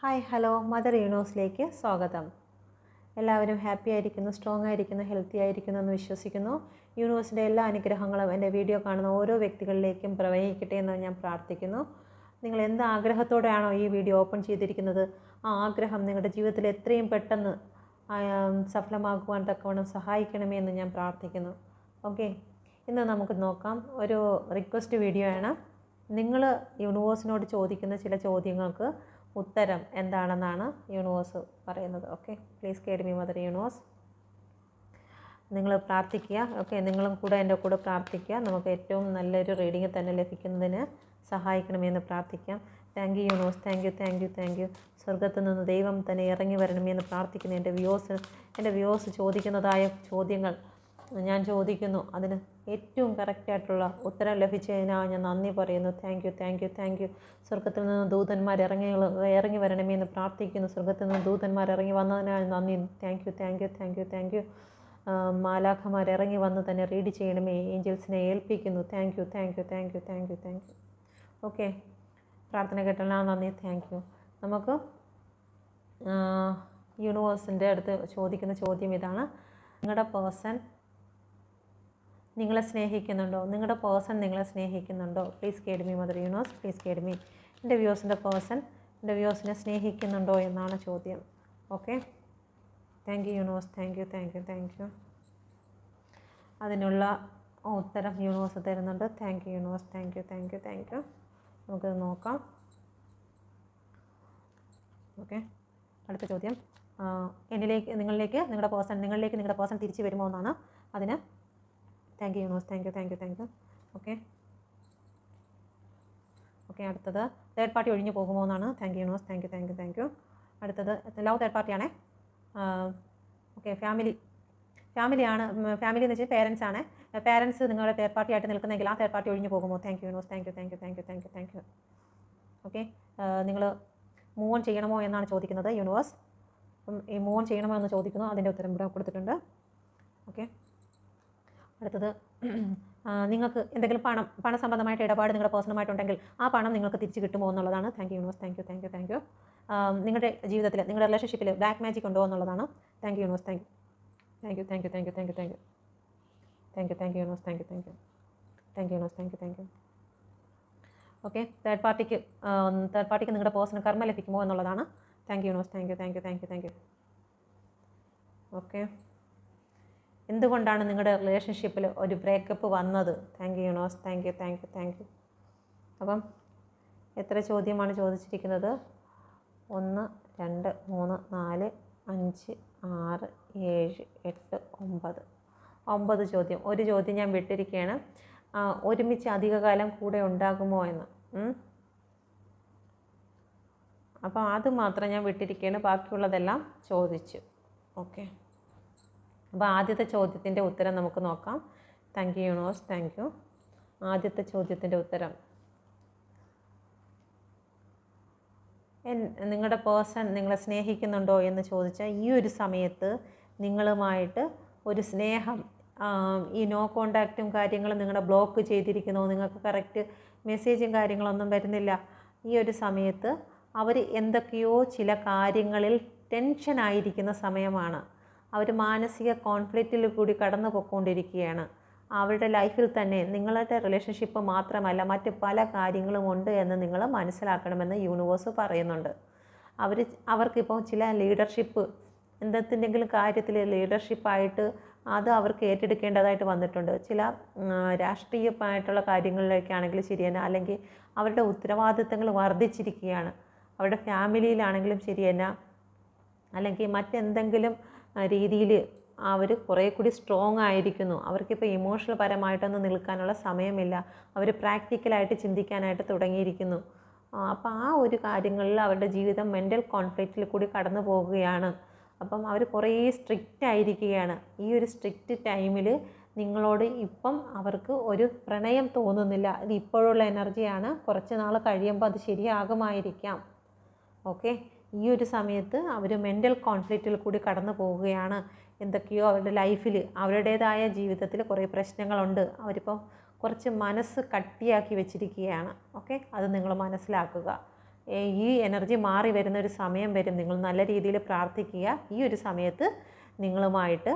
Hi hello. Mother യൂണിവേഴ്സിലേക്ക് സ്വാഗതം. എല്ലാവരും happy ആയിരിക്കുന്നു സ്ട്രോങ് ആയിരിക്കുന്നു ഹെൽത്തി ആയിരിക്കുന്നു എന്ന് വിശ്വസിക്കുന്നു. യൂണിവേഴ്സിന്റെ എല്ലാ അനുഗ്രഹങ്ങളും എന്റെ വീഡിയോ കാണുന്ന ഓരോ വ്യക്തികളിലേക്കും പ്രവഹിക്കട്ടെ എന്ന് ഞാൻ പ്രാർത്ഥിക്കുന്നു. നിങ്ങൾ എന്ത് ആഗ്രഹത്തോടെയാണോ ഈ വീഡിയോ ഓപ്പൺ ചെയ്തിരിക്കുന്നത് ആ ആഗ്രഹം നിങ്ങളുടെ ജീവിതത്തിൽ എത്രയും പെട്ടെന്ന് സഫലമാകുവാൻ തക്കവണ്ണം സഹായിക്കണമേ എന്ന് ഞാൻ പ്രാർത്ഥിക്കുന്നു. ഓക്കെ ഇന്ന് നമുക്ക് നോക്കാം. ഒരു റിക്വസ്റ്റ് വീഡിയോ ആണ് നിങ്ങൾ യൂണിവേഴ്സിനോട് ചോദിക്കുന്ന ചില ചോദ്യങ്ങൾക്ക് ഉത്തരം എന്താണെന്നാണ് യൂണിവേഴ്സ് പറയുന്നത്. Okay please guide me mother universe. നിങ്ങൾ പ്രാർത്ഥിക്കുക. ഓക്കെ നിങ്ങളും കൂടെ എന്റെ കൂടെ പ്രാർത്ഥിക്കുക. നമുക്ക് ഏറ്റവും നല്ലൊരു റീഡിംഗ് തന്നെ ലഭിക്കുന്നതിന് സഹായിക്കണമെന്ന് പ്രാർത്ഥിക്കാം. Thank you universe. Thank you thank you thank you സ്വർഗത്തിൽ നിന്ന് ദൈവം തന്നെ ഇറങ്ങി വരണമെന്ന് പ്രാർത്ഥിക്കുന്നു എന്റെ വ്യൂസ് എന്റെ വ്യൂസ് ചോദിക്കുന്നതായ ചോദ്യങ്ങൾ ഞാൻ ചോദിക്കുന്നു. അതിന് ഏറ്റവും കറക്റ്റായിട്ടുള്ള ഉത്തരം ലഭിച്ചതിനാൽ ഞാൻ നന്ദി പറയുന്നു. Thank you thank you thank you സ്വർഗത്തിൽ നിന്ന് ദൂതന്മാർ ഇറങ്ങി ഇറങ്ങി വരണമെന്ന് പ്രാർത്ഥിക്കുന്നു. സ്വർഗത്തിൽ നിന്ന് ദൂതന്മാർ ഇറങ്ങി വന്നതിനാൽ നന്ദി. Thank you thank you thank you thank you മാലാഖമാർ ഇറങ്ങി വന്ന് തന്നെ റീഡ് ചെയ്യണമേ. ഏഞ്ചൽസിനെ ഏൽപ്പിക്കുന്നു. Thank you thank you thank you thank you thank you okay പ്രാർത്ഥന കേട്ടാൽ നന്ദി. താങ്ക് യു നമുക്ക് യൂണിവേഴ്സിന്റെ അടുത്ത് ചോദിക്കുന്ന ചോദ്യം ഇതാണ്. നിങ്ങളുടെ പേഴ്സൺ നിങ്ങളെ സ്നേഹിക്കുന്നുണ്ടോ? നിങ്ങളുടെ പേഴ്സൺ നിങ്ങളെ സ്നേഹിക്കുന്നുണ്ടോ? Please guide me mother universe please guide me എന്റെ വ്യൂസിന്റെ പേഴ്സൺ എന്റെ വ്യൂസിനെ സ്നേഹിക്കുന്നുണ്ടോ എന്നാണ് ചോദ്യം. Okay thank you universe thank you thank you thank you അതിനുള്ള ഉത്തരം യൂണിവേഴ്സ് തരുന്നുണ്ട്. Thank you universe thank you thank you thank you നമുക്കത് നോക്കാം. ഓക്കെ അടുത്ത ചോദ്യം. എന്നിലേക്ക് നിങ്ങളിലേക്ക് നിങ്ങളുടെ പേഴ്സൺ നിങ്ങളിലേക്ക് നിങ്ങളുടെ പേഴ്സൺ തിരിച്ചു വരുമോ എന്നാണ് അതിന് thank you universe thank you thank you thank you okay okay അടുത്തത് തേർഡ് പാർട്ടി ഒഴിഞ്ഞു പോകുമോ എന്നാണ്. Thank you universe thank you thank you thank you അടുത്തത് ലവ് തേർഡ് പാർട്ടിയാണേ ഓക്കെ ഫാമിലി ഫാമിലിയാണ് ഫാമിലി എന്ന് വെച്ചാൽ പേരൻസ് ആണ്. പേരൻസ് നിങ്ങളുടെ തേർഡ് പാർട്ടി ആയിട്ട് നിൽക്കുന്നെങ്കിൽ ആ തേർഡ് പാർട്ടി ഒഴിഞ്ഞു പോകുമോ? Thank you universe thank you thank you thank you thank you thank you okay നിങ്ങൾ മൂവ് ഓൺ ചെയ്യണമോ എന്നാണ് ചോദിക്കുന്നത് യൂണിവേഴ്സ് അപ്പം ഈ മൂവ് ഓൺ ചെയ്യണമോ എന്ന് ചോദിക്കുന്നു. അതിന്റെ ഉത്തരം ഇവിടെ കൊടുത്തിട്ടുണ്ട്. ഓക്കെ അടുത്തത് നിങ്ങൾക്ക് എന്തെങ്കിലും പണം പണസംബന്ധമായിട്ട് ഇടപാട് നിങ്ങളുടെ പേഴ്സണമായിട്ടുണ്ടെങ്കിൽ ആ പണം നിങ്ങൾക്ക് തിരിച്ച് കിട്ടുമോ എന്നുള്ളതാണ് thank you universe thank you thank you thank you നിങ്ങളുടെ ജീവിതത്തിൽ നിങ്ങളുടെ റിലേഷൻഷിപ്പിൽ ബ്ലാക്ക് മാജിക് ഉണ്ടോ എന്നുള്ളതാണ് thank you universe thank you thank you thank you thank you thank you thank you thank you universe thank you thank you thank you universe thank you thank you okay third പാർട്ടിക്ക് third പാർട്ടിക്ക് നിങ്ങളുടെ personal കർമ്മ ലഭിക്കുമോ എന്നുള്ളതാണ് thank you universe thank you thank you thank you thank you okay എന്തുകൊണ്ടാണ് നിങ്ങളുടെ റിലേഷൻഷിപ്പിൽ ഒരു ബ്രേക്കപ്പ് വന്നത്? Thank you universe thank you thank you thank you അപ്പം എത്ര ചോദ്യമാണ് ചോദിച്ചിരിക്കുന്നത്? ഒന്ന് രണ്ട് മൂന്ന് നാല് അഞ്ച് ആറ് ഏഴ് എട്ട് ഒമ്പത്. ഒമ്പത് ചോദ്യം. ഒരു ചോദ്യം ഞാൻ വിട്ടിരിക്കുകയാണ് ഒരുമിച്ച് അധികകാലം കൂടെ ഉണ്ടാകുമോ എന്ന്. അപ്പോൾ അത് മാത്രം ഞാൻ വിട്ടിരിക്കുകയാണ് ബാക്കിയുള്ളതെല്ലാം ചോദിച്ചു. ഓക്കെ അപ്പോൾ ആദ്യത്തെ ചോദ്യത്തിന്റെ ഉത്തരം നമുക്ക് നോക്കാം. Thank you universe thank you ആദ്യത്തെ ചോദ്യത്തിന്റെ ഉത്തരം. എൻ- നിങ്ങളുടെ പേഴ്സൺ നിങ്ങളെ സ്നേഹിക്കുന്നുണ്ടോ എന്ന് ചോദിച്ചാൽ ഈ ഒരു സമയത്ത് നിങ്ങളുമായിട്ട് ഒരു സ്നേഹം ഈ നോ കോണ്ടാക്റ്റും കാര്യങ്ങളും നിങ്ങളെ ബ്ലോക്ക് ചെയ്തിരിക്കുന്നു. നിങ്ങൾക്ക് കറക്റ്റ് മെസ്സേജും കാര്യങ്ങളൊന്നും വരുന്നില്ല. ഈ ഒരു സമയത്ത് അവർ എന്തൊക്കെയോ ചില കാര്യങ്ങളിൽ ടെൻഷനായിരിക്കുന്ന സമയമാണ്. അവർ മാനസിക കോൺഫ്ലിക്റ്റിൽ കൂടി കടന്നു പോയിക്കൊണ്ടിരിക്കുകയാണ്. അവരുടെ ലൈഫിൽ തന്നെ നിങ്ങളുടെ റിലേഷൻഷിപ്പ് മാത്രമല്ല മറ്റ് പല കാര്യങ്ങളും ഉണ്ട് എന്ന് നിങ്ങൾ മനസ്സിലാക്കണമെന്ന് യൂണിവേഴ്സ് പറയുന്നുണ്ട്. അവർ അവർക്കിപ്പോൾ ചില ലീഡർഷിപ്പ് എന്തെങ്കിലും കാര്യത്തിൽ ലീഡർഷിപ്പായിട്ട് അത് അവർക്ക് ഏറ്റെടുക്കേണ്ടതായിട്ട് വന്നിട്ടുണ്ട്. ചില രാഷ്ട്രീയമായിട്ടുള്ള കാര്യങ്ങളിലേക്കാണെങ്കിലും ശരി തന്നെ അല്ലെങ്കിൽ അവരുടെ ഉത്തരവാദിത്തങ്ങൾ വർദ്ധിച്ചിരിക്കുകയാണ്. അവരുടെ ഫാമിലിയിലാണെങ്കിലും ശരി അല്ലെങ്കിൽ മറ്റെന്തെങ്കിലും രീതിയിൽ അവർ കുറേ കൂടി സ്ട്രോങ് ആയിരിക്കുന്നു. അവർക്കിപ്പോൾ ഇമോഷണൽ പരമായിട്ടൊന്നും നിൽക്കാനുള്ള സമയമില്ല. അവർ പ്രാക്ടിക്കലായിട്ട് ചിന്തിക്കാനായിട്ട് തുടങ്ങിയിരിക്കുന്നു. അപ്പോൾ ആ ഒരു കാര്യങ്ങളിൽ അവരുടെ ജീവിതം മെന്റൽ കോൺഫ്ലിക്റ്റിൽ കൂടി കടന്നു പോവുകയാണ് അപ്പം അവർ കുറേ സ്ട്രിക്റ്റ് ആയിരിക്കുകയാണ്. ഈ ഒരു സ്ട്രിക്റ്റ് ടൈമിൽ നിങ്ങളോട് ഇപ്പം അവർക്ക് ഒരു പ്രണയം തോന്നുന്നില്ല. ഇത് ഇപ്പോഴുള്ള എനർജിയാണ് കുറച്ച് നാൾ കഴിയുമ്പോൾ അത് ശരിയാകുമായിരിക്കാം. ഓക്കെ ഈ ഒരു സമയത്ത് അവർ മെന്റൽ കോൺഫ്ലിക്റ്റിൽ കൂടി കടന്നു പോവുകയാണ്. എന്തൊക്കെയോ അവരുടെ ലൈഫിൽ അവരുടേതായ ജീവിതത്തിൽ കുറേ പ്രശ്നങ്ങളുണ്ട്. അവരിപ്പോൾ കുറച്ച് മനസ്സ് കട്ടിയാക്കി വെച്ചിരിക്കുകയാണ്. ഓക്കെ അത് നിങ്ങൾ മനസ്സിലാക്കുക. ഈ എനർജി മാറി വരുന്ന ഒരു സമയം വരും നിങ്ങൾ നല്ല രീതിയിൽ പ്രാർത്ഥിക്കുക. ഈ ഒരു സമയത്ത് നിങ്ങളുമായിട്ട്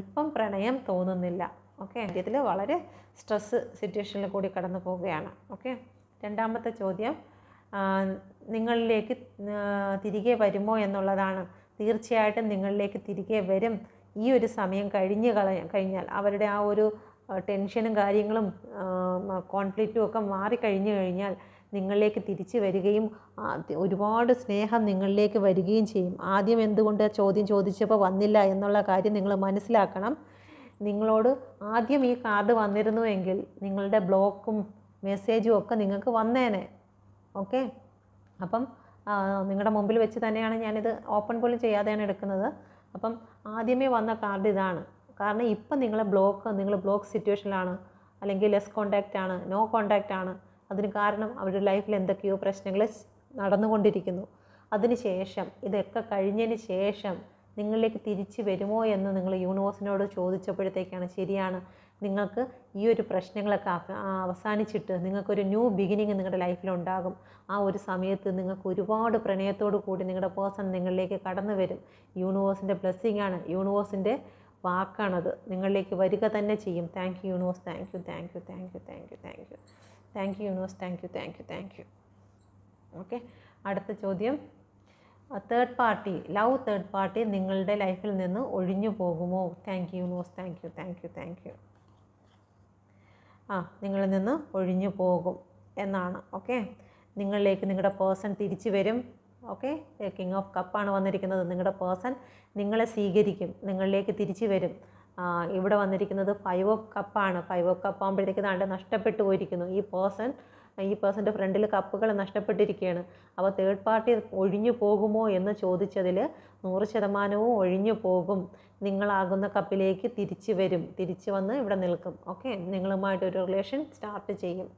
ഇപ്പം പ്രണയം തോന്നുന്നില്ല. ഓക്കെ ഇതിൽ വളരെ സ്ട്രെസ് സിറ്റുവേഷനിൽ കൂടി കടന്നു പോവുകയാണ്. ഓക്കെ രണ്ടാമത്തെ ചോദ്യം നിങ്ങളിലേക്ക് തിരികെ വരുമോ എന്നുള്ളതാണ്. തീർച്ചയായിട്ടും നിങ്ങളിലേക്ക് തിരികെ വരും. ഈ ഒരു സമയം കഴിഞ്ഞ് കഴിഞ്ഞാൽ അവരുടെ ആ ഒരു ടെൻഷനും കാര്യങ്ങളും കോൺഫ്ലിക്റ്റും ഒക്കെ മാറിക്കഴിഞ്ഞു കഴിഞ്ഞാൽ നിങ്ങളിലേക്ക് തിരിച്ചു വരികയും ഒരുപാട് സ്നേഹം നിങ്ങളിലേക്ക് വരികയും ചെയ്യും. ആദ്യം എന്തുകൊണ്ട് ചോദ്യം ചോദിച്ചപ്പോൾ വന്നില്ല എന്നുള്ള കാര്യം നിങ്ങൾ മനസ്സിലാക്കണം. നിങ്ങളോട് ആദ്യം ഈ കാർഡ് വന്നിരുന്നുവെങ്കിൽ നിങ്ങളുടെ ബ്ലോക്കും മെസ്സേജും ഒക്കെ നിങ്ങൾക്ക് വന്നേനെ. ഓക്കെ? അപ്പം നിങ്ങളുടെ മുമ്പിൽ വെച്ച് തന്നെയാണ് ഞാനിത് ഓപ്പൺ പോലും ചെയ്യാതെയാണ് എടുക്കുന്നത്. അപ്പം ആദ്യമേ വന്ന കാർഡ് ഇതാണ്. കാരണം ഇപ്പം നിങ്ങളെ ബ്ലോക്ക് നിങ്ങൾ ബ്ലോക്ക് സിറ്റുവേഷനിലാണ് അല്ലെങ്കിൽ ലെസ് കോണ്ടാക്റ്റ് ആണ് നോ കോണ്ടാക്റ്റ് ആണ് അതിന് കാരണം അവരുടെ ലൈഫിൽ എന്തൊക്കെയോ പ്രശ്നങ്ങൾ നടന്നുകൊണ്ടിരിക്കുന്നു. അതിന് ശേഷം ഇതൊക്കെ കഴിഞ്ഞതിന് ശേഷം നിങ്ങളിലേക്ക് തിരിച്ചു വരുമോ എന്ന് നിങ്ങൾ യൂണിവേഴ്സിനോട് ചോദിച്ചപ്പോഴത്തേക്കാണ് ശരിയാണ് നിങ്ങൾക്ക് ഈ ഒരു പ്രശ്നങ്ങളൊക്കെ അവസാനിച്ചിട്ട് നിങ്ങൾക്കൊരു ന്യൂ ബിഗിനിങ് നിങ്ങളുടെ ലൈഫിൽ ഉണ്ടാകും. ആ ഒരു സമയത്ത് നിങ്ങൾക്ക് ഒരുപാട് പ്രണയത്തോടു കൂടി നിങ്ങളുടെ പേഴ്സൺ നിങ്ങളിലേക്ക് കടന്നു വരും. യൂണിവേഴ്സിന്റെ ബ്ലെസ്സിങ് ആണ്. യൂണിവേഴ്സിന്റെ വാക്കാണത്. നിങ്ങളിലേക്ക് വരിക തന്നെ ചെയ്യും. Thank you universe thank you thank you thank you thank you thank you thank you universe thank you thank you thank you okay അടുത്ത ചോദ്യം. Third party love third party നിങ്ങളുടെ ലൈഫിൽ നിന്ന് ഒഴിഞ്ഞു പോകുമോ? Thank you universe thank you thank you thank you ആ നിങ്ങളിൽ നിന്ന് ഒഴിഞ്ഞു പോകും എന്നാണ് ഓക്കെ നിങ്ങളിലേക്ക് നിങ്ങളുടെ പേഴ്സൺ തിരിച്ചു വരും ഓക്കെ കിങ് ഓഫ് കപ്പാണ് വന്നിരിക്കുന്നത്. നിങ്ങളുടെ പേഴ്സൺ നിങ്ങളെ സ്വീകരിക്കും നിങ്ങളിലേക്ക് തിരിച്ചു വരും. ഇവിടെ വന്നിരിക്കുന്നത് ഫൈവ് ഓഫ് കപ്പാണ് ഫൈവ് ഓഫ് കപ്പ് ആകുമ്പോഴത്തേക്ക് ദാണ്ട് നഷ്ടപ്പെട്ടു പോയിരിക്കുന്നു. ഈ പേഴ്സൺ ഈ പേഴ്സന്റെ ഫ്രണ്ടിൽ കപ്പുകൾ നഷ്ടപ്പെട്ടിരിക്കുകയാണ്. അപ്പോൾ തേർഡ് പാർട്ടി ഒഴിഞ്ഞു പോകുമോ എന്ന് ചോദിച്ചതിൽ നൂറ് ശതമാനവും ഒഴിഞ്ഞു പോകും. നിങ്ങളാകുന്ന കപ്പിലേക്ക് തിരിച്ചു വരും. തിരിച്ചു വന്ന് ഇവിടെ നിൽക്കും. ഓക്കെ നിങ്ങളുമായിട്ടൊരു റിലേഷൻ സ്റ്റാർട്ട് ചെയ്യും.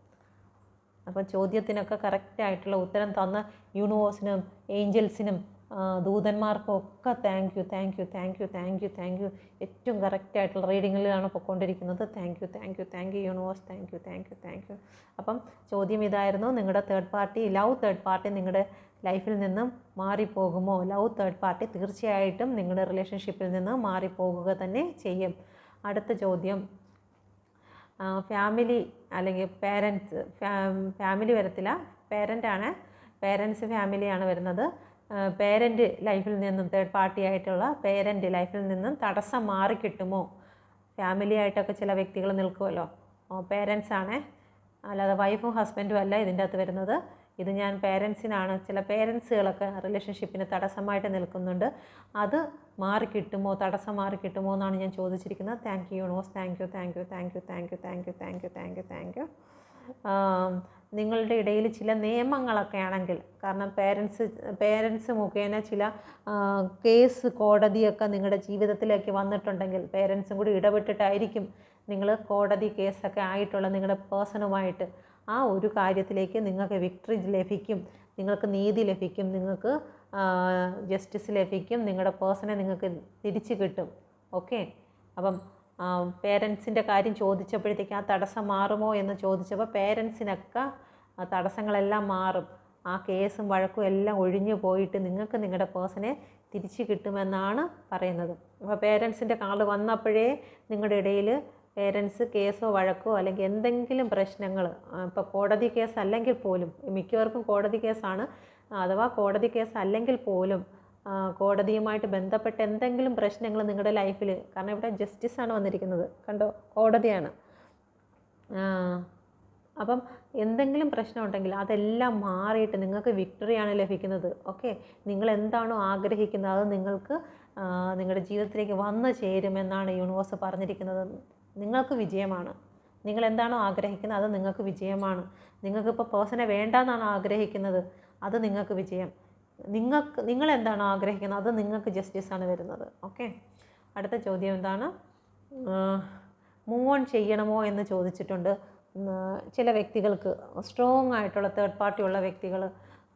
അപ്പോൾ ചോദ്യത്തിനൊക്കെ കറക്റ്റായിട്ടുള്ള ഉത്തരം തന്ന യൂണിവേഴ്സിനും ഏഞ്ചൽസിനും ആ, ദൂതന്മാർക്കും ഒക്കെ thank you thank you thank you thank you thank you ഏറ്റവും കറക്റ്റായിട്ടുള്ള റീഡിങ്ങിലാണ് പൊയ്ക്കൊണ്ടിരിക്കുന്നത് thank you thank you thank you universe thank you thank you thank you അപ്പം ചോദ്യം ഇതായിരുന്നു നിങ്ങളുടെ third party love third party നിങ്ങളുടെ ലൈഫിൽ നിന്നും മാറിപ്പോകുമോ? ലവ് തേർഡ് പാർട്ടി തീർച്ചയായിട്ടും നിങ്ങളുടെ റിലേഷൻഷിപ്പിൽ നിന്ന് മാറിപ്പോകുക തന്നെ ചെയ്യും. അടുത്ത ചോദ്യം. ഫാമിലി അല്ലെങ്കിൽ പേരൻസ് ഫാമിലി വരത്തില്ല. പേരന്റാണ് പേരൻസ് ഫാമിലിയാണ് വരുന്നത്. പേരന്റ് ലൈഫിൽ നിന്നും തേർഡ് പാർട്ടി ആയിട്ടുള്ള പേരന്റ് ലൈഫിൽ നിന്നും തടസ്സം മാറി കിട്ടുമോ? ഫാമിലി ആയിട്ടൊക്കെ ചില വ്യക്തികൾ നിൽക്കുമല്ലോ പേരൻസ് ആണ്. അല്ലാതെ വൈഫും ഹസ്ബൻഡും അല്ല ഇതിന്റെ അകത്ത് വരുന്നത്. ഇത് ഞാൻ പേരൻസിനാണ് ചില പേരൻസുകളൊക്കെ റിലേഷൻഷിപ്പിന് തടസ്സമായിട്ട് നിൽക്കുന്നുണ്ട്. അത് മാറി കിട്ടുമോ? തടസ്സം മാറി കിട്ടുമോ എന്നാണ് ഞാൻ ചോദിച്ചിരിക്കുന്നത്. Thank you universe thank you thank you thank you thank you thank you thank you thank you thank you നിങ്ങളുടെ ഇടയിൽ ചില നിയമങ്ങളൊക്കെ ആണെങ്കിൽ കാരണം പേരൻസ് പേരൻസ് മുഖേന ചില കേസ് കോടതിയൊക്കെ നിങ്ങളുടെ ജീവിതത്തിലേക്ക് വന്നിട്ടുണ്ടെങ്കിൽ പേരൻസും കൂടി ഇടപെട്ടിട്ടായിരിക്കും നിങ്ങൾ കോടതി കേസൊക്കെ ആയിട്ടുള്ള നിങ്ങളുടെ പേഴ്സണുമായിട്ട് ആ ഒരു കാര്യത്തിലേക്ക് നിങ്ങൾക്ക് വിക്ടറി ലഭിക്കും നിങ്ങൾക്ക് നീതി ലഭിക്കും നിങ്ങൾക്ക് ജസ്റ്റിസ് ലഭിക്കും നിങ്ങളുടെ പേഴ്സണെ നിങ്ങൾക്ക് തിരിച്ചു കിട്ടും. ഓക്കെ അപ്പം പേരൻസിന്റെ കാര്യം ചോദിച്ചപ്പോഴത്തേക്ക് ആ തടസ്സം മാറുമോ എന്ന് ചോദിച്ചപ്പോൾ പേരൻസിനൊക്കെ ആ തടസ്സങ്ങളെല്ലാം മാറും. ആ കേസും വഴക്കും എല്ലാം ഒഴിഞ്ഞു പോയിട്ട് നിങ്ങൾക്ക് നിങ്ങളുടെ പേഴ്സണെ തിരിച്ചു കിട്ടുമെന്നാണ് പറയുന്നത്. അപ്പോൾ പേരൻസിന്റെ കാർഡ് വന്നപ്പോഴേ നിങ്ങളുടെ ഇടയിൽ പേരൻസ് കേസോ വഴക്കോ അല്ലെങ്കിൽ എന്തെങ്കിലും പ്രശ്നങ്ങൾ ഇപ്പോൾ കോടതി കേസ് അല്ലെങ്കിൽ പോലും മിക്കവർക്കും കോടതി കേസാണ് അഥവാ കോടതി കേസ് അല്ലെങ്കിൽ പോലും കോടതിയുമായിട്ട് ബന്ധപ്പെട്ട എന്തെങ്കിലും പ്രശ്നങ്ങൾ നിങ്ങളുടെ ലൈഫിൽ കാരണം ഇവിടെ ജസ്റ്റിസാണ് വന്നിരിക്കുന്നത് കണ്ടോ? കോടതിയാണ്. അപ്പം എന്തെങ്കിലും പ്രശ്നം ഉണ്ടെങ്കിൽ അതെല്ലാം മാറിയിട്ട് നിങ്ങൾക്ക് വിക്ടറിയാണ് ലഭിക്കുന്നത്. ഓക്കെ? നിങ്ങൾ എന്താണോ ആഗ്രഹിക്കുന്നത് അത് നിങ്ങൾക്ക് നിങ്ങളുടെ ജീവിതത്തിലേക്ക് വന്നു ചേരുമെന്നാണ് യൂണിവേഴ്സ് പറഞ്ഞിരിക്കുന്നത്. നിങ്ങൾക്ക് വിജയമാണ്. നിങ്ങൾ എന്താണോ ആഗ്രഹിക്കുന്നത് അത് നിങ്ങൾക്ക് വിജയമാണ്. നിങ്ങൾക്കിപ്പോൾ പേഴ്സണെ വേണ്ടെന്നാണ് ആഗ്രഹിക്കുന്നത്. അത് നിങ്ങൾക്ക് വിജയം. നിങ്ങൾക്ക് നിങ്ങൾ എന്താണോ ആഗ്രഹിക്കുന്നത് അത് നിങ്ങൾക്ക് ജസ്റ്റിസ് ആണ് വരുന്നത്. ഓക്കെ? അടുത്ത ചോദ്യം എന്താണ്? മൂവ് ഓൺ ചെയ്യണമോ എന്ന് ചോദിച്ചിട്ടുണ്ട്. ചില വ്യക്തികൾക്ക് സ്ട്രോങ് ആയിട്ടുള്ള തേർഡ് പാർട്ടി ഉള്ള വ്യക്തികൾ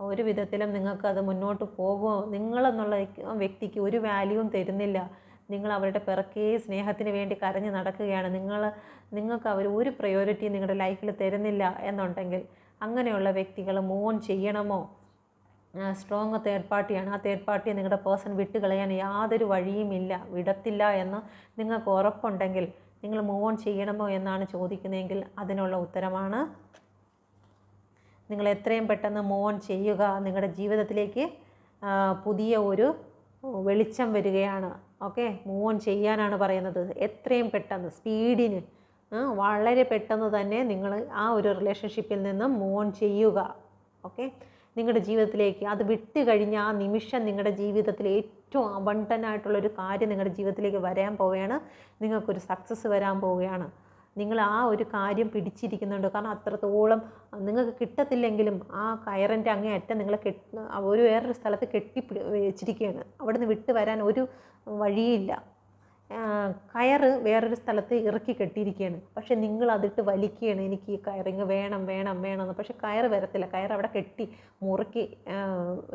ഒരു വിധത്തിലും നിങ്ങൾക്കത് മുന്നോട്ട് പോകുമോ? നിങ്ങളെന്നുള്ള വ്യക്തിക്ക് ഒരു വാല്യൂവും തരുന്നില്ല. നിങ്ങൾ അവരുടെ പിറക്കേ സ്നേഹത്തിന് വേണ്ടി കരഞ്ഞു നടക്കുകയാണ്. നിങ്ങൾ നിങ്ങൾക്ക് അവർ ഒരു പ്രയോറിറ്റി നിങ്ങളുടെ ലൈഫിൽ തരുന്നില്ല എന്നുണ്ടെങ്കിൽ അങ്ങനെയുള്ള വ്യക്തികൾ മോൺ ചെയ്യണമോ? സ്ട്രോങ് തേർഡ് പാർട്ടിയാണ് ആ തേർഡ് പാർട്ടിയെ നിങ്ങളുടെ പേഴ്സൺ വിട്ടുകളയാൻ യാതൊരു വഴിയുമില്ല വിടത്തില്ല എന്ന് നിങ്ങൾക്ക് ഉറപ്പുണ്ടെങ്കിൽ നിങ്ങൾ മൂവ് ഓൺ ചെയ്യണമോ എന്നാണ് ചോദിക്കുന്നതെങ്കിൽ അതിനുള്ള ഉത്തരമാണ്. നിങ്ങൾ എത്രയും പെട്ടെന്ന് മൂവ് ഓൺ ചെയ്യുക. നിങ്ങളുടെ ജീവിതത്തിലേക്ക് പുതിയ ഒരു വെളിച്ചം വരികയാണ്. ഓക്കെ മൂവ് ഓൺ ചെയ്യാനാണ് പറയുന്നത്. എത്രയും പെട്ടെന്ന് സ്പീഡിന് വളരെ പെട്ടെന്ന് തന്നെ നിങ്ങൾ ആ ഒരു റിലേഷൻഷിപ്പിൽ നിന്നും മൂവ് ഓൺ ചെയ്യുക. ഓക്കെ നിങ്ങളുടെ ജീവിതത്തിലേക്ക് അത് വിട്ട് കഴിഞ്ഞ ആ നിമിഷം നിങ്ങളുടെ ജീവിതത്തിൽ ഏറ്റവും അബണ്ടനായിട്ടുള്ളൊരു കാര്യം നിങ്ങളുടെ ജീവിതത്തിലേക്ക് വരാൻ പോവുകയാണ്. നിങ്ങൾക്കൊരു സക്സസ് വരാൻ പോവുകയാണ്. നിങ്ങൾ ആ ഒരു കാര്യം പിടിച്ചിരിക്കുന്നുണ്ട്. കാരണം അത്രത്തോളം നിങ്ങൾക്ക് കിട്ടത്തില്ലെങ്കിലും ആ കയറിന്റെ അങ്ങേയറ്റം നിങ്ങളെ കെട്ടി ഒരു വേറൊരു സ്ഥലത്ത് കെട്ടി വെച്ചിരിക്കുകയാണ്. അവിടെ നിന്ന് വിട്ട് വരാൻ ഒരു വഴിയില്ല. കയറ് വേറൊരു സ്ഥലത്ത് ഇറക്കി കെട്ടിയിരിക്കുകയാണ് പക്ഷെ നിങ്ങൾ അതിട്ട് വലിക്കുകയാണ്. എനിക്ക് ഈ കയറിങ് വേണം വേണം വേണം എന്ന് പക്ഷെ കയറ് വരത്തില്ല. കയർ അവിടെ കെട്ടി മുറുക്കി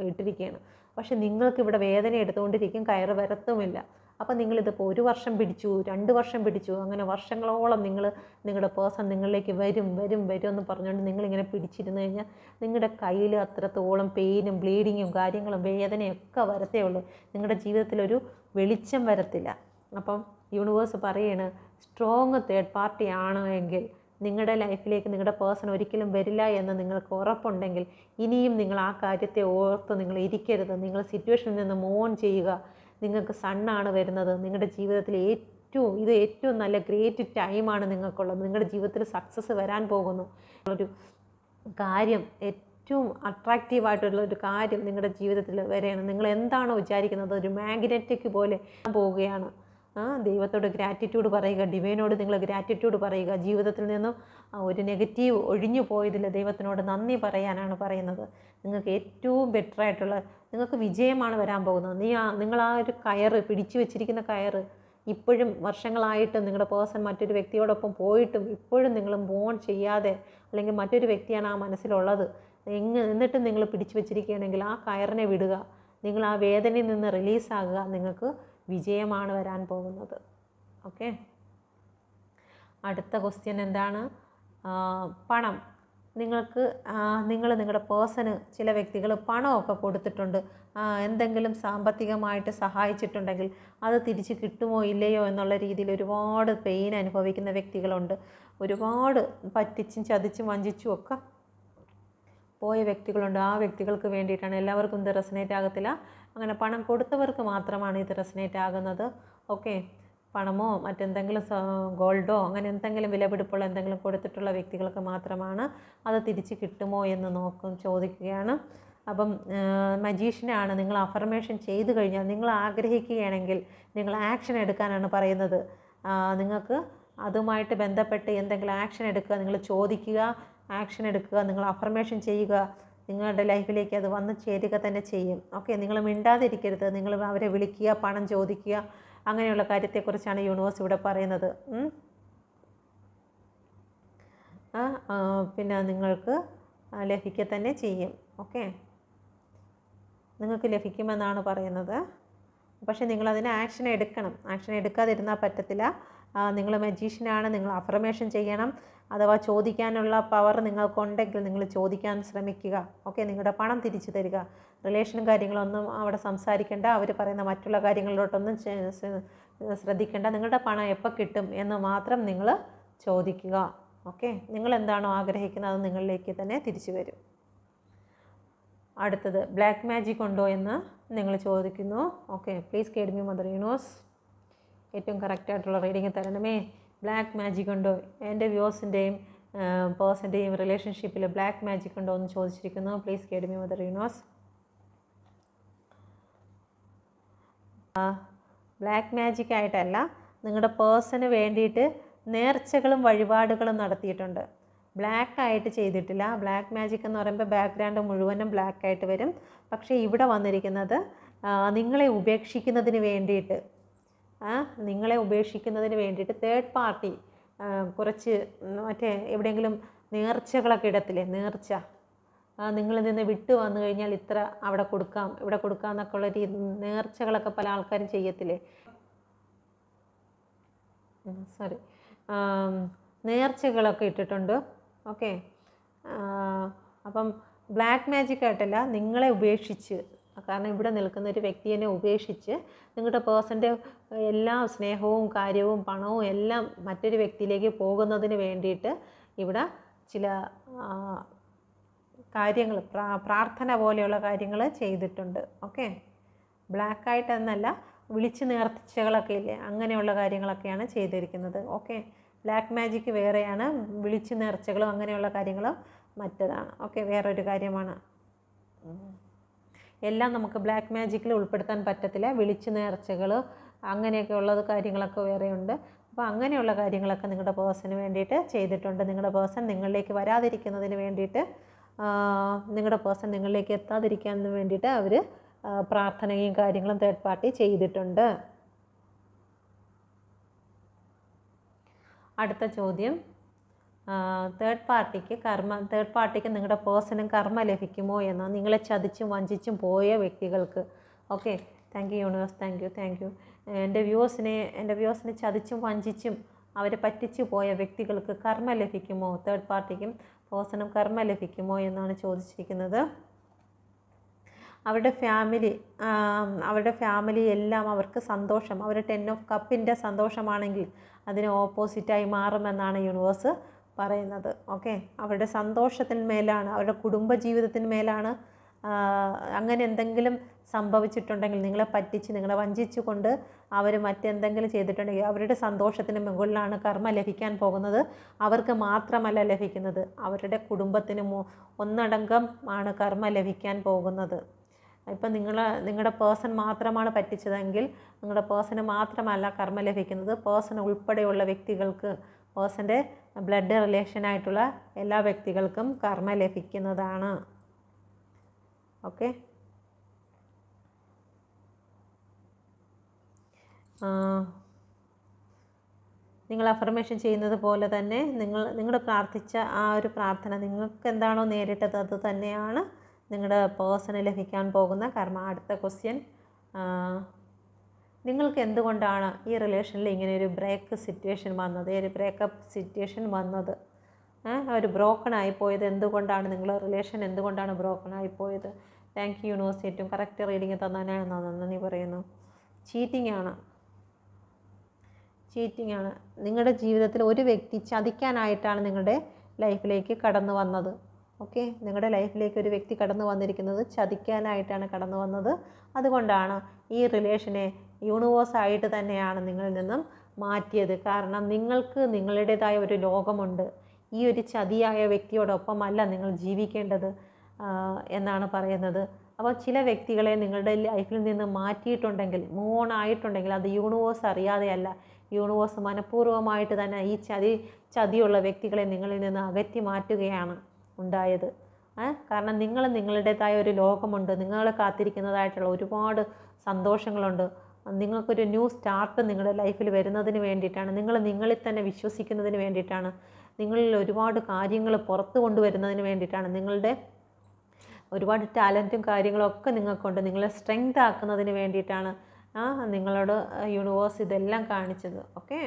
ഇട്ടിരിക്കുകയാണ് പക്ഷെ നിങ്ങൾക്ക് ഇവിടെ വേദന എടുത്തുകൊണ്ടിരിക്കും. കയറ് വരത്തുമില്ല. അപ്പം നിങ്ങളിതിപ്പോൾ ഒരു വർഷം പിടിച്ചു രണ്ട് വർഷം പിടിച്ചു അങ്ങനെ വർഷങ്ങളോളം നിങ്ങൾ നിങ്ങളുടെ പേഴ്സൺ നിങ്ങളിലേക്ക് വരും വരും വരും എന്ന് പറഞ്ഞുകൊണ്ട് നിങ്ങളിങ്ങനെ പിടിച്ചിരുന്നു കഴിഞ്ഞാൽ നിങ്ങളുടെ കയ്യിൽ അത്രത്തോളം പെയിനും ബ്ലീഡിങ്ങും കാര്യങ്ങളും വേദനയൊക്കെ വരത്തേ ഉള്ളൂ. നിങ്ങളുടെ ജീവിതത്തിലൊരു വെളിച്ചം വരത്തില്ല. അപ്പം യൂണിവേഴ്സ് പറയാണ് സ്ട്രോങ് തേർഡ് പാർട്ടി ആണ് എങ്കിൽ നിങ്ങളുടെ ലൈഫിലേക്ക് നിങ്ങളുടെ പേഴ്സൺ ഒരിക്കലും വരില്ല എന്ന് നിങ്ങൾക്ക് ഉറപ്പുണ്ടെങ്കിൽ ഇനിയും നിങ്ങൾ ആ കാര്യത്തെ ഓർത്ത് നിങ്ങൾ ഇരിക്കരുത്. നിങ്ങൾ സിറ്റുവേഷനിൽ നിന്ന് മോൺ ചെയ്യുക. നിങ്ങൾക്ക് സണ്ണാണ് വരുന്നത്. നിങ്ങളുടെ ജീവിതത്തിൽ ഏറ്റവും ഇത് ഏറ്റവും നല്ല ഗ്രേറ്റ് ടൈമാണ് നിങ്ങൾക്കുള്ളത്. നിങ്ങളുടെ ജീവിതത്തിൽ സക്സസ് വരാൻ പോകുന്നു. ഒരു കാര്യം ഏറ്റവും അട്രാക്റ്റീവായിട്ടുള്ള ഒരു കാര്യം നിങ്ങളുടെ ജീവിതത്തിൽ വരെയാണ്. നിങ്ങൾ എന്താണോ വിചാരിക്കുന്നത് ഒരു മാഗ്നറ്റിക് പോലെ പോവുകയാണ്. ദൈവത്തോട് ഗ്രാറ്റിറ്റ്യൂഡ് പറയുക ഡിവൈനോട് നിങ്ങൾ ഗ്രാറ്റിറ്റ്യൂഡ് പറയുക. ജീവിതത്തിൽ നിന്നും ഒരു നെഗറ്റീവ് ഒഴിഞ്ഞു പോയതിൽ ദൈവത്തിനോട് നന്ദി പറയാനാണ് പറയുന്നത്. നിങ്ങൾക്ക് ഏറ്റവും ബെറ്റർ ആയിട്ടുള്ള നിങ്ങൾക്ക് വിജയമാണ് വരാൻ പോകുന്നത്. നീ ആ നിങ്ങൾ ആ ഒരു കയറ് പിടിച്ചു വെച്ചിരിക്കുന്ന കയറ് ഇപ്പോഴും വർഷങ്ങളായിട്ടും നിങ്ങളുടെ പേഴ്സൺ മറ്റൊരു വ്യക്തിയോടൊപ്പം പോയിട്ടും ഇപ്പോഴും നിങ്ങൾ ബോൺ ചെയ്യാതെ അല്ലെങ്കിൽ മറ്റൊരു വ്യക്തിയാണ് ആ മനസ്സിലുള്ളത്. എങ്ങ് എന്നിട്ടും നിങ്ങൾ പിടിച്ചു വെച്ചിരിക്കുകയാണെങ്കിൽ ആ കയറിനെ വിടുക. നിങ്ങൾ ആ വേദനയിൽ നിന്ന് റിലീസാകുക നിങ്ങൾക്ക് വിജയമാണ് വരാൻ പോകുന്നത്. ഓക്കെ? അടുത്ത ക്വസ്റ്റ്യൻ എന്താണ്? പണം. നിങ്ങൾക്ക് നിങ്ങൾ നിങ്ങളുടെ പേഴ്സന് ചില വ്യക്തികൾ പണമൊക്കെ കൊടുത്തിട്ടുണ്ട്. എന്തെങ്കിലും സാമ്പത്തികമായിട്ട് സഹായിച്ചിട്ടുണ്ടെങ്കിൽ അത് തിരിച്ച് കിട്ടുമോ ഇല്ലയോ എന്നുള്ള രീതിയിൽ ഒരുപാട് പെയിൻ അനുഭവിക്കുന്ന വ്യക്തികളുണ്ട്. ഒരുപാട് പറ്റിച്ചും ചതിച്ചും വഞ്ചിച്ചും ഒക്കെ പോയ വ്യക്തികളുണ്ട്. ആ വ്യക്തികൾക്ക് വേണ്ടിയിട്ടാണ് എല്ലാവർക്കും ഇത് റെസനേറ്റ് ആകത്തില്ല. അങ്ങനെ പണം കൊടുത്തവർക്ക് മാത്രമാണ് ഇത് റെസനേറ്റ് ആകുന്നത്. ഓക്കെ. പണമോ മറ്റെന്തെങ്കിലും ഗോൾഡോ അങ്ങനെ എന്തെങ്കിലും വിലപിടിപ്പുള്ള എന്തെങ്കിലും കൊടുത്തിട്ടുള്ള വ്യക്തികൾക്ക് മാത്രമാണ് അത് തിരിച്ച് കിട്ടുമോ എന്ന് നോക്കും ചോദിക്കുകയാണ്. അപ്പം മജീഷ്യനാണ് നിങ്ങൾ അഫർമേഷൻ ചെയ്തു കഴിഞ്ഞാൽ നിങ്ങൾ ആഗ്രഹിക്കുകയാണെങ്കിൽ നിങ്ങൾ ആക്ഷൻ എടുക്കാനാണ് പറയുന്നത്. നിങ്ങൾക്ക് അതുമായിട്ട് ബന്ധപ്പെട്ട് എന്തെങ്കിലും ആക്ഷൻ എടുക്കുക നിങ്ങൾ ചോദിക്കുക ആക്ഷൻ എടുക്കുക നിങ്ങൾ അഫർമേഷൻ ചെയ്യുക നിങ്ങളുടെ ലൈഫിലേക്ക് അത് വന്ന് ചേരുക തന്നെ ചെയ്യും. ഓക്കെ നിങ്ങൾ മിണ്ടാതിരിക്കരുത്. നിങ്ങൾ അവരെ വിളിക്കുക പണം ചോദിക്കുക അങ്ങനെയുള്ള കാര്യത്തെക്കുറിച്ചാണ് യൂണിവേഴ്സ് ഇവിടെ പറയുന്നത്. പിന്നെ നിങ്ങൾക്ക് ലഭിക്കുക തന്നെ ചെയ്യും. ഓക്കെ. നിങ്ങൾക്ക് ലഭിക്കുമെന്നാണ് പറയുന്നത്. പക്ഷേ നിങ്ങളതിന് ആക്ഷൻ എടുക്കണം. ആക്ഷൻ എടുക്കാതിരുന്നാൽ പറ്റത്തില്ല. നിങ്ങൾ മജീഷ്യനാണ് നിങ്ങൾ അഫർമേഷൻ ചെയ്യണം. അഥവാ ചോദിക്കാനുള്ള പവർ നിങ്ങൾക്കുണ്ടെങ്കിൽ നിങ്ങൾ ചോദിക്കാൻ ശ്രമിക്കുക. ഓക്കെ നിങ്ങളുടെ പണം തിരിച്ചു തരിക. റിലേഷനും കാര്യങ്ങളൊന്നും അവിടെ സംസാരിക്കേണ്ട. അവർ പറയുന്ന മറ്റുള്ള കാര്യങ്ങളിലോട്ടൊന്നും ശ്രദ്ധിക്കേണ്ട. നിങ്ങളുടെ പണം എപ്പോൾ കിട്ടും എന്ന് മാത്രം നിങ്ങൾ ചോദിക്കുക. ഓക്കെ നിങ്ങൾ എന്താണോ ആഗ്രഹിക്കുന്നത് അത് നിങ്ങളിലേക്ക് തന്നെ തിരിച്ചു വരും. അടുത്തത് ബ്ലാക്ക് മാജിക് ഉണ്ടോ എന്ന് നിങ്ങൾ ചോദിക്കുന്നു. Okay please guide me mother universe ഏറ്റവും കറക്റ്റായിട്ടുള്ള റീഡിങ് തരണമേ. ബ്ലാക്ക് മാജിക് ഉണ്ടോ? എന്റെ വ്യൂസിന്റെയും പേഴ്സന്റെയും റിലേഷൻഷിപ്പിൽ ബ്ലാക്ക് മാജിക് ഉണ്ടോ എന്ന് ചോദിച്ചിരിക്കുന്നു. Please guide me mother universe black magic ആയിട്ടല്ല നിങ്ങളുടെ പേഴ്സന് വേണ്ടിയിട്ട് നേർച്ചകളും വഴിപാടുകളും നടത്തിയിട്ടുണ്ട്. ബ്ലാക്ക് ആയിട്ട് ചെയ്തിട്ടില്ല. ബ്ലാക്ക് മാജിക് എന്ന് പറയുമ്പോൾ ബാക്ക്ഗ്രൗണ്ട് മുഴുവനും ബ്ലാക്ക് ആയിട്ട് വരും. പക്ഷേ ഇവിടെ വന്നിരിക്കുന്നത് നിങ്ങളെ ഉപേക്ഷിക്കുന്നതിന് വേണ്ടിയിട്ട് നിങ്ങളെ ഉപേക്ഷിക്കുന്നതിന് വേണ്ടിയിട്ട് തേർഡ് പാർട്ടി കുറച്ച് മറ്റേ എവിടെയെങ്കിലും നേർച്ചകളൊക്കെ ഇടത്തില്ലേ നേർച്ച നിങ്ങളിൽ നിന്ന് വിട്ടു വന്നു കഴിഞ്ഞാൽ ഇത്ര അവിടെ കൊടുക്കാം ഇവിടെ കൊടുക്കാം എന്നൊക്കെ ഉള്ള രീതി നേർച്ചകളൊക്കെ പല ആൾക്കാരും ചെയ്യത്തില്ലേ? സോറി നേർച്ചകളൊക്കെ ഇട്ടിട്ടുണ്ട്. ഓക്കെ. അപ്പം ബ്ലാക്ക് മാജിക് ആയിട്ടല്ല നിങ്ങളെ ഉപേക്ഷിച്ച് കാരണം ഇവിടെ നിൽക്കുന്ന ഒരു വ്യക്തിയെ ഉപേക്ഷിച്ച് നിങ്ങളുടെ പേഴ്സന്റെ എല്ലാ സ്നേഹവും കാര്യവും പണവും എല്ലാം മറ്റൊരു വ്യക്തിയിലേക്ക് പോകുന്നതിന് വേണ്ടിയിട്ട് ഇവിടെ ചില കാര്യങ്ങൾ പ്രാർത്ഥന പോലെയുള്ള കാര്യങ്ങൾ ചെയ്തിട്ടുണ്ട്. ഓക്കെ. ബ്ലാക്ക് ആയിട്ടെന്നല്ല വിളിച്ചു നേർച്ചകളൊക്കെ ഇല്ലേ അങ്ങനെയുള്ള കാര്യങ്ങളൊക്കെയാണ് ചെയ്തിരിക്കുന്നത്. ഓക്കെ. ബ്ലാക്ക് മാജിക് വേറെയാണ്. വിളിച്ചു നേർച്ചകളും അങ്ങനെയുള്ള കാര്യങ്ങളും മറ്റതാണ്. ഓക്കെ വേറൊരു കാര്യമാണ്. എല്ലാം നമുക്ക് ബ്ലാക്ക് മാജിക്കിൽ ഉൾപ്പെടുത്താൻ പറ്റത്തില്ല. വിളിച്ചു നേർച്ചകൾ അങ്ങനെയൊക്കെ ഉള്ളത് കാര്യങ്ങളൊക്കെ വേറെയുണ്ട്. അപ്പോൾ അങ്ങനെയുള്ള കാര്യങ്ങളൊക്കെ നിങ്ങളുടെ പേഴ്സന് വേണ്ടിയിട്ട് ചെയ്തിട്ടുണ്ട്. നിങ്ങളുടെ പേഴ്സൺ നിങ്ങളിലേക്ക് വരാതിരിക്കുന്നതിന് വേണ്ടിയിട്ട് നിങ്ങളുടെ പേഴ്സൺ നിങ്ങളിലേക്ക് എത്താതിരിക്കാൻ വേണ്ടിയിട്ട് അവർ പ്രാർത്ഥനയും കാര്യങ്ങളും തേർഡ് പാർട്ടി ചെയ്തിട്ടുണ്ട്. അടുത്ത ചോദ്യം. തേർഡ് പാർട്ടിക്ക് കർമ്മ തേർഡ് പാർട്ടിക്ക് നിങ്ങളുടെ പേഴ്സണും കർമ്മ ലഭിക്കുമോ എന്ന് നിങ്ങളെ ചതിച്ചും വഞ്ചിച്ചും പോയ വ്യക്തികൾക്ക്. Okay thank you universe thank you thank you എന്റെ വ്യൂസിനെ എന്റെ വ്യൂസിനെ ചതിച്ചും വഞ്ചിച്ചും അവരെ പറ്റിച്ചു പോയ വ്യക്തികൾക്ക് കർമ്മ ലഭിക്കുമോ? തേർഡ് പാർട്ടിക്കും പേഴ്സണും കർമ്മ ലഭിക്കുമോ എന്നാണ് ചോദിച്ചിരിക്കുന്നത്. അവരുടെ ഫാമിലി അവരുടെ ഫാമിലി എല്ലാം അവർക്ക് സന്തോഷം. അവർ ടെൻ ഓഫ് കപ്പിന്റെ സന്തോഷമാണെങ്കിൽ അതിന് ഓപ്പോസിറ്റായി മാറുമെന്നാണ് യൂണിവേഴ്സ് പറയുന്നത്. ഓക്കെ അവരുടെ സന്തോഷത്തിന് മേലാണ് അവരുടെ കുടുംബജീവിതത്തിന് മേലാണ് അങ്ങനെ എന്തെങ്കിലും സംഭവിച്ചിട്ടുണ്ടെങ്കിൽ നിങ്ങളെ പറ്റിച്ച് നിങ്ങളെ വഞ്ചിച്ചു കൊണ്ട് അവർ മറ്റെന്തെങ്കിലും ചെയ്തിട്ടുണ്ടെങ്കിൽ അവരുടെ സന്തോഷത്തിന് മുകളിലാണ് കർമ്മ ലഭിക്കാൻ പോകുന്നത്. അവർക്ക് മാത്രമല്ല ലഭിക്കുന്നത്. അവരുടെ കുടുംബത്തിന് ഒന്നടങ്കം ആണ് കർമ്മ ലഭിക്കാൻ പോകുന്നത്. ഇപ്പം നിങ്ങൾ നിങ്ങളുടെ പേഴ്സൺ മാത്രമാണ് പറ്റിച്ചതെങ്കിൽ നിങ്ങളുടെ പേഴ്സന് മാത്രമല്ല കർമ്മ ലഭിക്കുന്നത്. പേഴ്സൺ ഉൾപ്പെടെയുള്ള വ്യക്തികൾക്ക് പേഴ്സന്റെ ബ്ലഡ് റിലേഷനായിട്ടുള്ള എല്ലാ വ്യക്തികൾക്കും കർമ്മ ലഭിക്കുന്നതാണ്. ഓക്കെ നിങ്ങൾ അഫർമേഷൻ ചെയ്യുന്നത് പോലെ തന്നെ നിങ്ങൾ നിങ്ങൾ പ്രാർത്ഥിച്ച ആ ഒരു പ്രാർത്ഥന നിങ്ങൾക്ക് എന്താണോ നേരിട്ടത് അത് തന്നെയാണ് നിങ്ങളുടെ പേഴ്സണ് ലഭിക്കാൻ പോകുന്ന കർമ്മ. അടുത്ത ക്വസ്റ്റ്യൻ നിങ്ങൾക്ക് എന്തുകൊണ്ടാണ് ഈ റിലേഷനിൽ ഇങ്ങനെ ഒരു ബ്രേക്ക് സിറ്റുവേഷൻ വന്നത്? ഒരു ബ്രേക്കപ്പ് സിറ്റുവേഷൻ വന്നത്? ഒരു ബ്രോക്കൺ ആയിപ്പോയത് എന്തുകൊണ്ടാണ്? നിങ്ങൾ റിലേഷൻ എന്തുകൊണ്ടാണ് ബ്രോക്കൺ ആയിപ്പോയത് താങ്ക് യു യൂണിവേഴ്സിറ്റിയും കറക്റ്റ് റീഡിങ് തന്നതിനാണ് നന്ദി പറയുന്നു. ചീറ്റിംഗ് ആണ്. ചീറ്റിംഗ് ആണ്. നിങ്ങളുടെ ജീവിതത്തിൽ ഒരു വ്യക്തി ചതിക്കാനായിട്ടാണ് നിങ്ങളുടെ ലൈഫിലേക്ക് കടന്നു വന്നത്. ഓക്കെ? നിങ്ങളുടെ ലൈഫിലേക്ക് ഒരു വ്യക്തി കടന്നു വന്നിരിക്കുന്നത് ചതിക്കാനായിട്ടാണ് കടന്നു വന്നത്. അതുകൊണ്ടാണ് ഈ റിലേഷനെ യൂണിവേഴ്സായിട്ട് തന്നെയാണ് നിങ്ങളിൽ നിന്നും മാറ്റിയത്. കാരണം നിങ്ങൾക്ക് നിങ്ങളുടേതായ ഒരു ലോകമുണ്ട്. ഈ ഒരു ചതിയായ വ്യക്തിയോടൊപ്പമല്ല നിങ്ങൾ ജീവിക്കേണ്ടത് എന്നാണ് പറയുന്നത്. അപ്പോൾ ചില വ്യക്തികളെ നിങ്ങളുടെ ലൈഫിൽ നിന്ന് മാറ്റിയിട്ടുണ്ടെങ്കിൽ മൂവ് ഓൺ ആയിട്ടുണ്ടെങ്കിൽ അത് യൂണിവേഴ്സ് അറിയാതെയല്ല. യൂണിവേഴ്സ് മനഃപൂർവമായിട്ട് തന്നെ ഈ ചതി ചതിയുള്ള വ്യക്തികളെ നിങ്ങളിൽ നിന്ന് അകറ്റി മാറ്റുകയാണ്. ഉണ്ടായത്. കാരണം നിങ്ങൾ നിങ്ങളുടേതായ ഒരു ലോകമുണ്ട്. നിങ്ങളെ കാത്തിരിക്കുന്നതായിട്ടുള്ള ഒരുപാട് സന്തോഷങ്ങളുണ്ട്. നിങ്ങൾക്കൊരു ന്യൂ സ്റ്റാർട്ട് നിങ്ങളുടെ ലൈഫിൽ വരുന്നതിന് വേണ്ടിയിട്ടാണ്. നിങ്ങൾ നിങ്ങളിൽ തന്നെ വിശ്വസിക്കുന്നതിന് വേണ്ടിയിട്ടാണ്. നിങ്ങളിൽ ഒരുപാട് കാര്യങ്ങൾ പുറത്ത് കൊണ്ടുവരുന്നതിന് വേണ്ടിയിട്ടാണ്. നിങ്ങളുടെ ഒരുപാട് ടാലന്റും കാര്യങ്ങളൊക്കെ നിങ്ങൾക്കുണ്ട്. നിങ്ങളെ സ്ട്രെങ്ത് ആക്കുന്നതിന് വേണ്ടിയിട്ടാണ് നിങ്ങളോട് യൂണിവേഴ്സ് ഇതെല്ലാം കാണിച്ചത്. ഓക്കെ?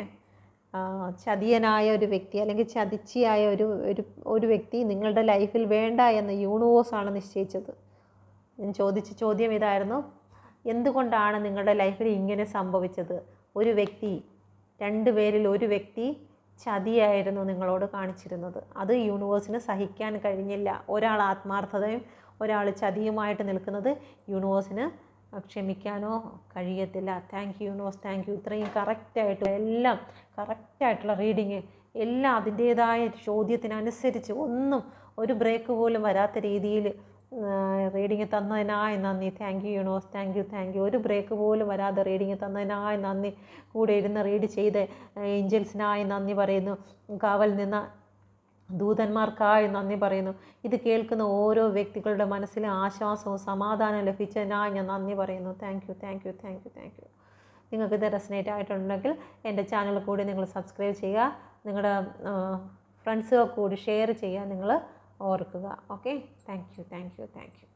ചതിയനായ ഒരു വ്യക്തി അല്ലെങ്കിൽ ചതിച്ചിയായ ഒരു ഒരു ഒരു വ്യക്തി നിങ്ങളുടെ ലൈഫിൽ വേണ്ട എന്ന് യൂണിവേഴ്സാണ് നിശ്ചയിച്ചത്. ഞാൻ ചോദിച്ച ചോദ്യം ഇതായിരുന്നു. എന്തുകൊണ്ടാണ് നിങ്ങളുടെ ലൈഫിൽ ഇങ്ങനെ സംഭവിച്ചത്? ഒരു വ്യക്തി രണ്ട് പേരിൽ ഒരു വ്യക്തി ചതിയായിരുന്നു നിങ്ങളോട് കാണിച്ചിരുന്നത്. അത് യൂണിവേഴ്സിന് സഹിക്കാൻ കഴിഞ്ഞില്ല. ഒരാൾ ആത്മാർത്ഥതയും ഒരാൾ ചതിയുമായിട്ട് നിൽക്കുന്നത് യൂണിവേഴ്സിന് ക്ഷമിക്കാനോ കഴിയത്തില്ല. Thank you universe thank you ഇത്രയും കറക്റ്റായിട്ട് എല്ലാം കറക്റ്റായിട്ടുള്ള റീഡിങ് എല്ലാം അതിന്റേതായ ചോദ്യത്തിനനുസരിച്ച് ഒന്നും ഒരു ബ്രേക്ക് പോലും വരാത്ത രീതിയിൽ റീഡിങ് തന്നതിനായി നന്ദി. Thank you universe thank you thank you ഒരു ബ്രേക്ക് പോലും വരാതെ റീഡിങ് തന്നതിനായി നന്ദി. കൂടെ ഇരുന്ന് റീഡ് ചെയ്ത് ഏഞ്ചൽസിനായി നന്ദി പറയുന്നു. കാവൽ നിന്ന ദൂതന്മാർക്കായി നന്ദി പറയുന്നു. ഇത് കേൾക്കുന്ന ഓരോ വ്യക്തികളുടെ മനസ്സിലെ ആശ്വാസവും സമാധാനവും ലഭിച്ചതിനായി ഞാൻ നന്ദി പറയുന്നു. Thank you thank you thank you thank you നിങ്ങൾക്ക് ഇത് റെസനേറ്റ് ആയിട്ടുണ്ടെങ്കിൽ എന്റെ ചാനൽ കൂടി നിങ്ങൾ സബ്സ്ക്രൈബ് ചെയ്യുക. നിങ്ങളുടെ ഫ്രണ്ട്സുകൾ കൂടി ഷെയർ ചെയ്യുക. നിങ്ങൾ ഓർക്കുക. Okay thank you thank you thank you